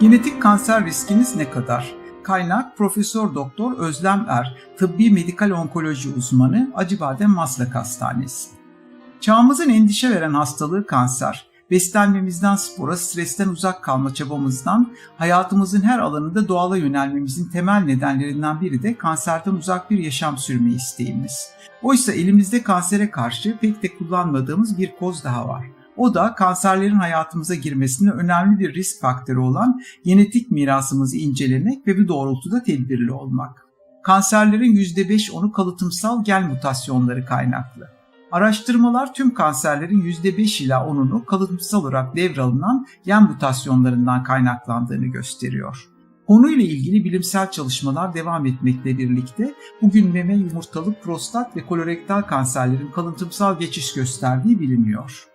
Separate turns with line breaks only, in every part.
Genetik kanser riskiniz ne kadar? Kaynak Profesör Doktor Özlem Er, tıbbi medikal onkoloji uzmanı Acıbadem Maslak Hastanesi. Çağımızın endişe veren hastalığı kanser. Beslenmemizden spora, stresten uzak kalma çabamızdan, hayatımızın her alanında doğala yönelmemizin temel nedenlerinden biri de kanserden uzak bir yaşam sürme isteğimiz. Oysa elimizde kansere karşı pek de kullanmadığımız bir koz daha var. O da kanserlerin hayatımıza girmesinde önemli bir risk faktörü olan genetik mirasımızı incelemek ve bu doğrultuda tedbirli olmak. Kanserlerin %5-10'u kalıtımsal gen mutasyonları kaynaklı. Araştırmalar tüm kanserlerin %5 ila 10'unu kalıtımsal olarak devralınan gen mutasyonlarından kaynaklandığını gösteriyor. Konuyla ilgili bilimsel çalışmalar devam etmekle birlikte bugün meme, yumurtalık, prostat ve kolorektal kanserlerin kalıtımsal geçiş gösterdiği biliniyor.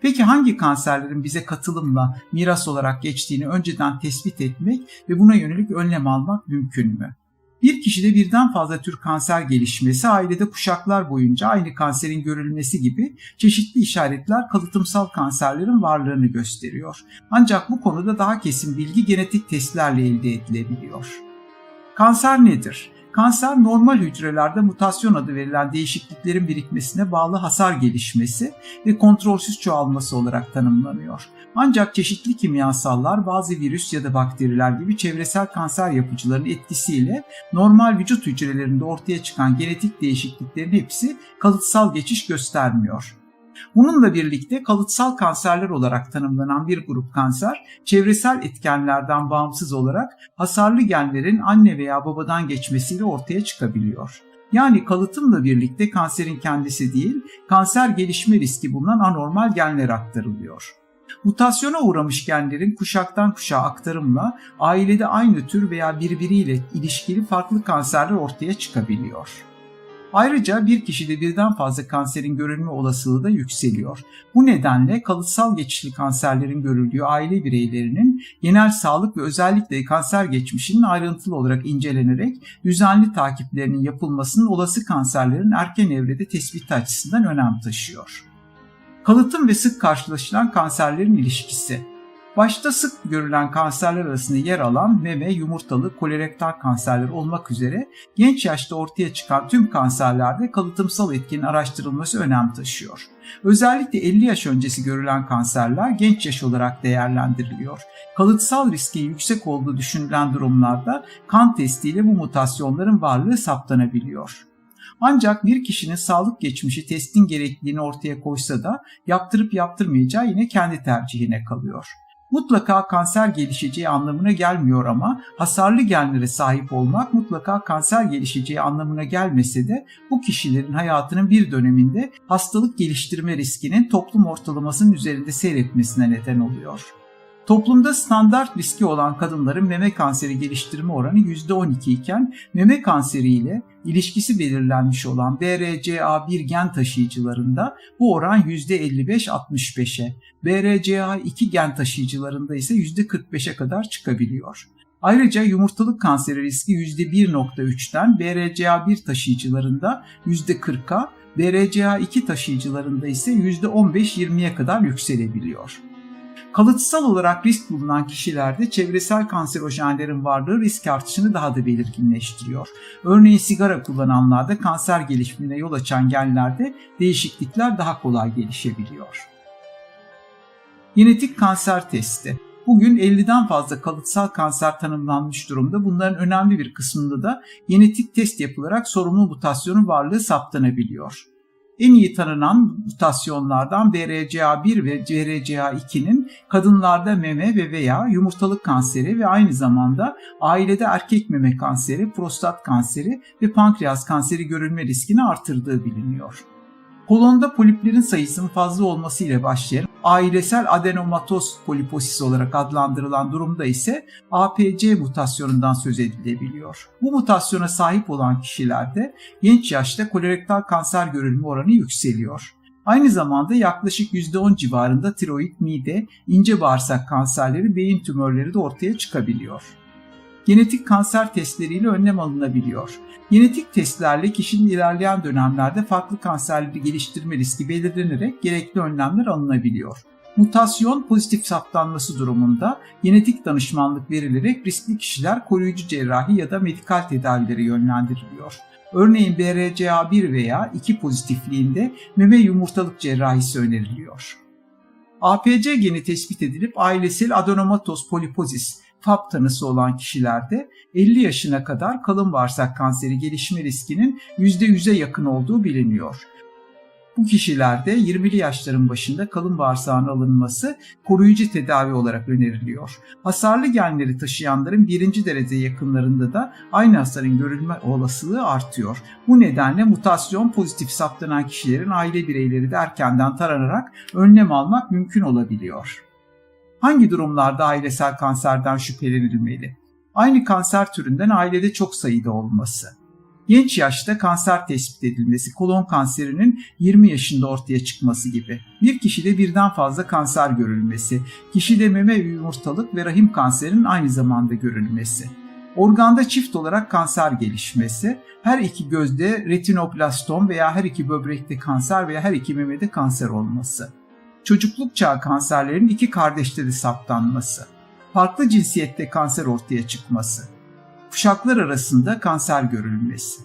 Peki hangi kanserlerin bize katılımla miras olarak geçtiğini önceden tespit etmek ve buna yönelik önlem almak mümkün mü? Bir kişide birden fazla tür kanser gelişmesi ailede kuşaklar boyunca aynı kanserin görülmesi gibi çeşitli işaretler kalıtımsal kanserlerin varlığını gösteriyor. Ancak bu konuda daha kesin bilgi genetik testlerle elde edilebiliyor. Kanser nedir? Kanser normal hücrelerde mutasyon adı verilen değişikliklerin birikmesine bağlı hasar gelişmesi ve kontrolsüz çoğalması olarak tanımlanıyor. Ancak çeşitli kimyasallar, bazı virüs ya da bakteriler gibi çevresel kanser yapıcıların etkisiyle normal vücut hücrelerinde ortaya çıkan genetik değişikliklerin hepsi kalıtsal geçiş göstermiyor. Bununla birlikte kalıtsal kanserler olarak tanımlanan bir grup kanser, çevresel etkenlerden bağımsız olarak hasarlı genlerin anne veya babadan geçmesiyle ortaya çıkabiliyor. Yani kalıtımla birlikte kanserin kendisi değil, kanser gelişme riski bulunan anormal genler aktarılıyor. Mutasyona uğramış genlerin kuşaktan kuşağa aktarımla ailede aynı tür veya birbiriyle ilişkili farklı kanserler ortaya çıkabiliyor. Ayrıca bir kişide birden fazla kanserin görülme olasılığı da yükseliyor. Bu nedenle kalıtsal geçişli kanserlerin görüldüğü aile bireylerinin genel sağlık ve özellikle kanser geçmişinin ayrıntılı olarak incelenerek düzenli takiplerinin yapılmasının olası kanserlerin erken evrede tespiti açısından önem taşıyor. Kalıtım ve sık karşılaşılan kanserlerin ilişkisi Başta sık görülen kanserler arasında yer alan meme, yumurtalı, kolorektal kanserler olmak üzere genç yaşta ortaya çıkan tüm kanserlerde kalıtımsal etkinin araştırılması önem taşıyor. Özellikle 50 yaş öncesi görülen kanserler genç yaş olarak değerlendiriliyor. Kalıtsal riskin yüksek olduğu düşünülen durumlarda kan testiyle bu mutasyonların varlığı saptanabiliyor. Ancak bir kişinin sağlık geçmişi testin gerekliliğini ortaya koysa da yaptırıp yaptırmayacağı yine kendi tercihine kalıyor mutlaka kanser gelişeceği anlamına gelmiyor ama hasarlı genlere sahip olmak mutlaka kanser gelişeceği anlamına gelmese de bu kişilerin hayatının bir döneminde hastalık geliştirme riskinin toplum ortalamasının üzerinde seyretmesine neden oluyor. Toplumda standart riski olan kadınların meme kanseri geliştirme oranı %12 iken meme kanseri ile ilişkisi belirlenmiş olan BRCA1 gen taşıyıcılarında bu oran %55-65'e, BRCA2 gen taşıyıcılarında ise %45'e kadar çıkabiliyor. Ayrıca yumurtalık kanseri riski %1.3'ten BRCA1 taşıyıcılarında %40'a, BRCA2 taşıyıcılarında ise %15-20'ye kadar yükselebiliyor. Kalıtsal olarak risk bulunan kişilerde çevresel kanserojenlerin varlığı risk artışını daha da belirginleştiriyor. Örneğin sigara kullananlarda kanser gelişimine yol açan genlerde değişiklikler daha kolay gelişebiliyor. Genetik kanser testi Bugün 50'den fazla kalıtsal kanser tanımlanmış durumda. Bunların önemli bir kısmında da genetik test yapılarak sorumlu mutasyonun varlığı saptanabiliyor. En iyi tanınan mutasyonlardan BRCA1 ve BRCA2'nin kadınlarda meme ve veya yumurtalık kanseri ve aynı zamanda ailede erkek meme kanseri, prostat kanseri ve pankreas kanseri görülme riskini artırdığı biliniyor. Kolonda poliplerin sayısının fazla olması ile başlayan ailesel adenomatoz poliposis olarak adlandırılan durumda ise APC mutasyonundan söz edilebiliyor. Bu mutasyona sahip olan kişilerde genç yaşta kolorektal kanser görülme oranı yükseliyor. Aynı zamanda yaklaşık %10 civarında tiroid, mide, ince bağırsak kanserleri, beyin tümörleri de ortaya çıkabiliyor genetik kanser testleriyle önlem alınabiliyor. Genetik testlerle kişinin ilerleyen dönemlerde farklı kanserleri geliştirme riski belirlenerek gerekli önlemler alınabiliyor. Mutasyon pozitif saptanması durumunda genetik danışmanlık verilerek riskli kişiler koruyucu cerrahi ya da medikal tedavilere yönlendiriliyor. Örneğin BRCA1 veya 2 pozitifliğinde meme yumurtalık cerrahisi öneriliyor. APC geni tespit edilip ailesel adenomatoz polipozis FAP tanısı olan kişilerde 50 yaşına kadar kalın bağırsak kanseri gelişme riskinin %100'e yakın olduğu biliniyor. Bu kişilerde 20'li yaşların başında kalın bağırsağın alınması koruyucu tedavi olarak öneriliyor. Hasarlı genleri taşıyanların birinci derece yakınlarında da aynı hasarın görülme olasılığı artıyor. Bu nedenle mutasyon pozitif saptanan kişilerin aile bireyleri de erkenden taranarak önlem almak mümkün olabiliyor. Hangi durumlarda ailesel kanserden şüphelenilmeli? Aynı kanser türünden ailede çok sayıda olması. Genç yaşta kanser tespit edilmesi, kolon kanserinin 20 yaşında ortaya çıkması gibi. Bir kişide birden fazla kanser görülmesi, kişide meme yumurtalık ve rahim kanserinin aynı zamanda görülmesi. Organda çift olarak kanser gelişmesi, her iki gözde retinoplastom veya her iki böbrekte kanser veya her iki memede kanser olması. Çocukluk çağı kanserlerin iki kardeşte de saptanması. Farklı cinsiyette kanser ortaya çıkması kuşaklar arasında kanser görülmesi.